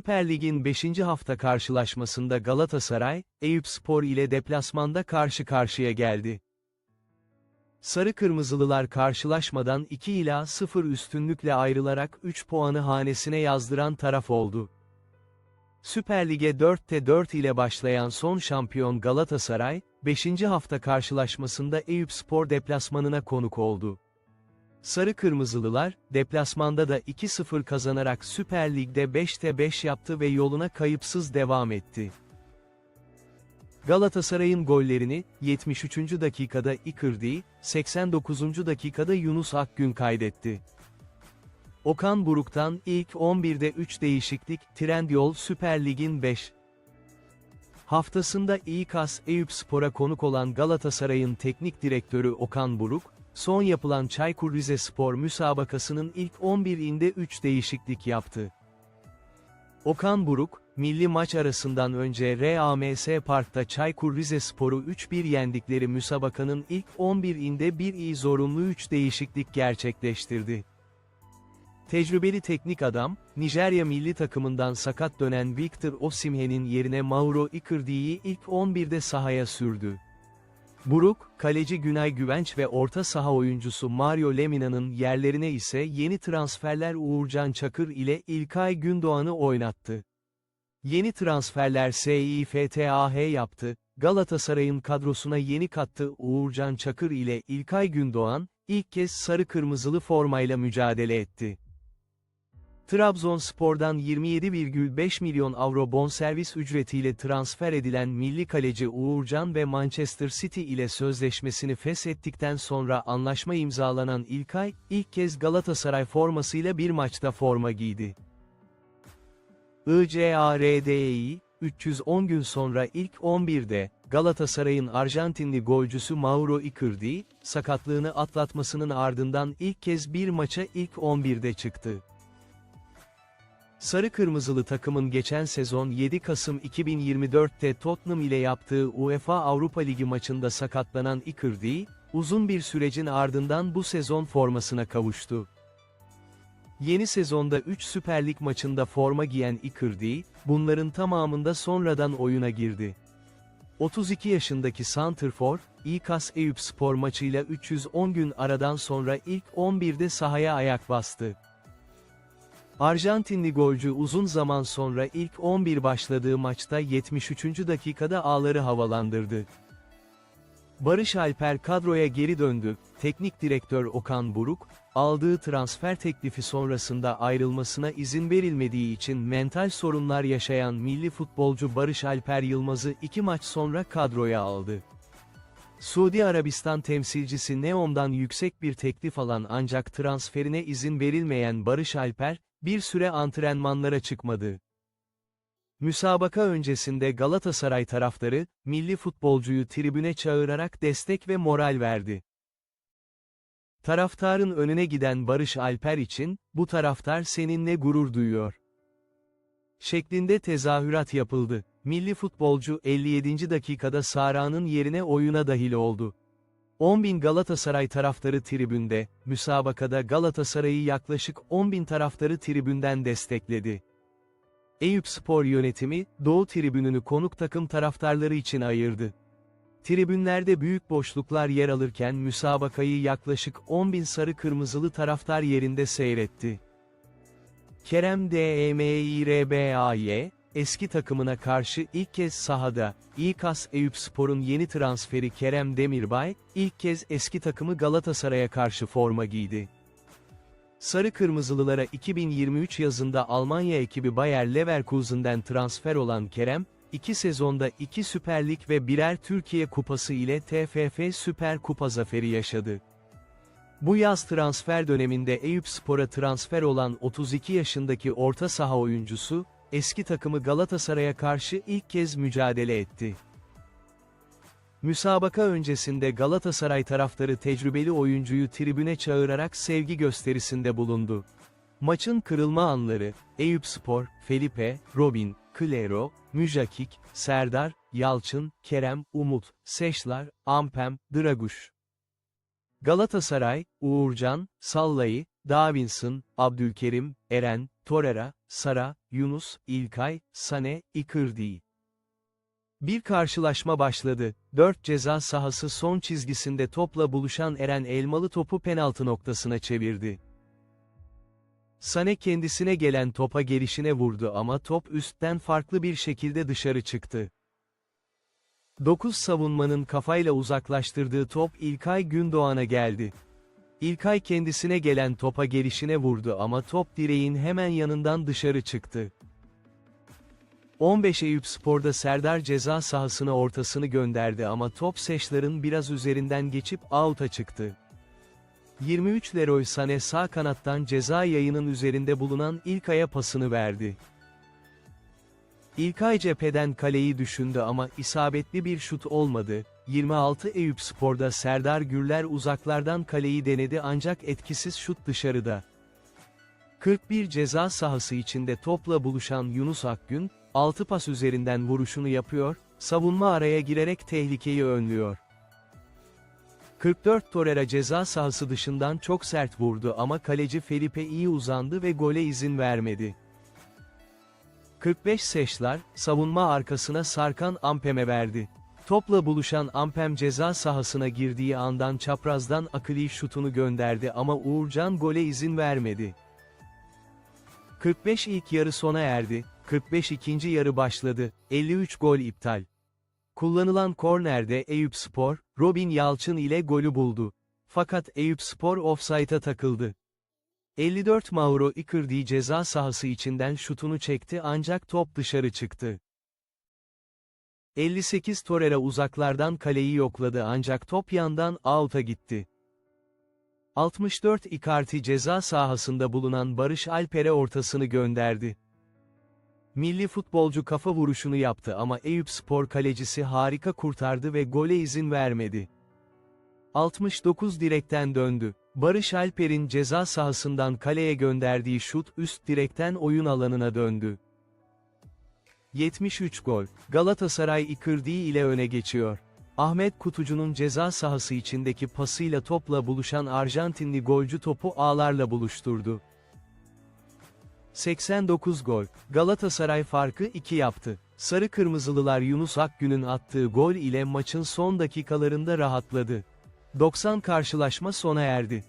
Süper Lig'in 5. hafta karşılaşmasında Galatasaray, Eyüpspor ile deplasmanda karşı karşıya geldi. Sarı Kırmızılılar karşılaşmadan 2 ila 0 üstünlükle ayrılarak 3 puanı hanesine yazdıran taraf oldu. Süper Lig'e 4'te 4 ile başlayan son şampiyon Galatasaray, 5. hafta karşılaşmasında Eyüpspor deplasmanına konuk oldu. Sarı Kırmızılılar, deplasmanda da 2-0 kazanarak Süper Lig'de 5'te 5 yaptı ve yoluna kayıpsız devam etti. Galatasaray'ın gollerini, 73. dakikada Icardi, 89. dakikada Yunus Akgün kaydetti. Okan Buruk'tan ilk 11'de 3 değişiklik, Trendyol Süper Lig'in 5. Haftasında İKAS Eyüpspor'a konuk olan Galatasaray'ın teknik direktörü Okan Buruk, son yapılan Çaykur Rizespor müsabakasının ilk 11'inde 3 değişiklik yaptı. Okan Buruk, milli maç arasından önce RAMS Park'ta Çaykur Rizespor'u 3-1 yendikleri müsabakanın ilk 11'inde bir iyi zorunlu 3 değişiklik gerçekleştirdi. Tecrübeli teknik adam, Nijerya milli takımından sakat dönen Victor Osimhen'in yerine Mauro Icardi'yi ilk 11'de sahaya sürdü. Buruk, kaleci Günay Güvenç ve orta saha oyuncusu Mario Lemina'nın yerlerine ise yeni transferler Uğurcan Çakır ile İlkay Gündoğan'ı oynattı. Yeni transferler SİFTAH yaptı, Galatasaray'ın kadrosuna yeni kattı Uğurcan Çakır ile İlkay Gündoğan, ilk kez sarı-kırmızılı formayla mücadele etti. Trabzonspor'dan 27,5 milyon avro bonservis ücretiyle transfer edilen milli kaleci Uğurcan ve Manchester City ile sözleşmesini feshettikten sonra anlaşma imzalanan İlkay, ilk kez Galatasaray formasıyla bir maçta forma giydi. ICARDE'yi, 310 gün sonra ilk 11'de, Galatasaray'ın Arjantinli golcüsü Mauro Icardi, sakatlığını atlatmasının ardından ilk kez bir maça ilk 11'de çıktı. Sarı Kırmızılı takımın geçen sezon 7 Kasım 2024'te Tottenham ile yaptığı UEFA Avrupa Ligi maçında sakatlanan Icardi, uzun bir sürecin ardından bu sezon formasına kavuştu. Yeni sezonda 3 Süper Lig maçında forma giyen Icardi, bunların tamamında sonradan oyuna girdi. 32 yaşındaki Santrfor, İKAS Eyüpspor maçıyla 310 gün aradan sonra ilk 11'de sahaya ayak bastı. Arjantinli golcü uzun zaman sonra ilk 11 başladığı maçta 73. dakikada ağları havalandırdı. Barış Alper kadroya geri döndü, teknik direktör Okan Buruk, aldığı transfer teklifi sonrasında ayrılmasına izin verilmediği için mental sorunlar yaşayan milli futbolcu Barış Alper Yılmaz'ı iki maç sonra kadroya aldı. Suudi Arabistan temsilcisi Neom'dan yüksek bir teklif alan ancak transferine izin verilmeyen Barış Alper, bir süre antrenmanlara çıkmadı. Müsabaka öncesinde Galatasaray taraftarı, milli futbolcuyu tribüne çağırarak destek ve moral verdi. Taraftarın önüne giden Barış Alper için, bu taraftar seninle gurur duyuyor. Şeklinde tezahürat yapıldı. Milli futbolcu 57. dakikada Sara'nın yerine oyuna dahil oldu. 10.000 Galatasaray taraftarı tribünde, müsabakada Galatasaray'ı yaklaşık 10.000 taraftarı tribünden destekledi. Eyüp Spor yönetimi, Doğu tribününü konuk takım taraftarları için ayırdı. Tribünlerde büyük boşluklar yer alırken müsabakayı yaklaşık 10.000 sarı kırmızılı taraftar yerinde seyretti. Kerem DEMİRBAY, eski takımına karşı ilk kez sahada, İKAS Eyüpspor'un yeni transferi Kerem Demirbay, ilk kez eski takımı Galatasaray'a karşı forma giydi. Sarı Kırmızılılara 2023 yazında Almanya ekibi Bayer Leverkusen'den transfer olan Kerem, iki sezonda iki Süper Lig ve birer Türkiye Kupası ile TFF Süper Kupa zaferi yaşadı. Bu yaz transfer döneminde Eyüpspor'a transfer olan 32 yaşındaki orta saha oyuncusu, eski takımı Galatasaray'a karşı ilk kez mücadele etti. Müsabaka öncesinde Galatasaray taraftarı tecrübeli oyuncuyu tribüne çağırarak sevgi gösterisinde bulundu. Maçın kırılma anları, Eyüpspor, Felipe, Robin, Klero, Müjakik, Serdar, Yalçın, Kerem, Umut, Seşlar, Ampem, Draguş. Galatasaray, Uğurcan, Sallayı, Davinson, Abdülkerim, Eren, Torreira, Sara, Yunus, İlkay, Sane, Icardi. Bir karşılaşma başladı. 4 ceza sahası son çizgisinde topla buluşan Eren Elmalı topu penaltı noktasına çevirdi. Sane kendisine gelen topa gelişine vurdu ama top üstten farklı bir şekilde dışarı çıktı. 9 savunmanın kafayla uzaklaştırdığı top İlkay Gündoğan'a geldi. İlkay kendisine gelen topa gelişine vurdu ama top direğin hemen yanından dışarı çıktı. 15 Eyüp Spor'da Serdar ceza sahasına ortasını gönderdi ama top Seşlar'ın biraz üzerinden geçip out'a çıktı. 23 Leroy Sané sağ kanattan ceza yayının üzerinde bulunan İlkay'a pasını verdi. İlkay cepheden kaleyi düşündü ama isabetli bir şut olmadı. 26 Eyüp Spor'da Serdar Gürler uzaklardan kaleyi denedi ancak etkisiz şut dışarıda. 41 ceza sahası içinde topla buluşan Yunus Akgün, 6 pas üzerinden vuruşunu yapıyor, savunma araya girerek tehlikeyi önlüyor. 44 Torreira ceza sahası dışından çok sert vurdu ama kaleci Felipe iyi uzandı ve gole izin vermedi. 45 Seşlar, savunma arkasına sarkan Ampem'e verdi. Topla buluşan Ampem ceza sahasına girdiği andan çaprazdan akıllı şutunu gönderdi ama Uğurcan gole izin vermedi. 45 ilk yarı sona erdi, 45 ikinci yarı başladı, 53 gol iptal. Kullanılan kornerde Eyüp Spor, Robin Yalçın ile golü buldu. Fakat Eyüp Spor offside'a takıldı. 54 Mauro Icardi ceza sahası içinden şutunu çekti ancak top dışarı çıktı. 58 Torreira uzaklardan kaleyi yokladı ancak top yandan out'a gitti. 64 Icardi ceza sahasında bulunan Barış Alper'e ortasını gönderdi. Milli futbolcu kafa vuruşunu yaptı ama Eyüp Spor kalecisi harika kurtardı ve gole izin vermedi. 69 direkten döndü. Barış Alper'in ceza sahasından kaleye gönderdiği şut üst direkten oyun alanına döndü. 73 gol. Galatasaray Icardi ile öne geçiyor. Ahmet Kutucu'nun ceza sahası içindeki pasıyla topla buluşan Arjantinli golcü topu ağlarla buluşturdu. 89 gol. Galatasaray farkı 2 yaptı. Sarı Kırmızılılar Yunus Akgün'ün attığı gol ile maçın son dakikalarında rahatladı. 90 karşılaşma sona erdi.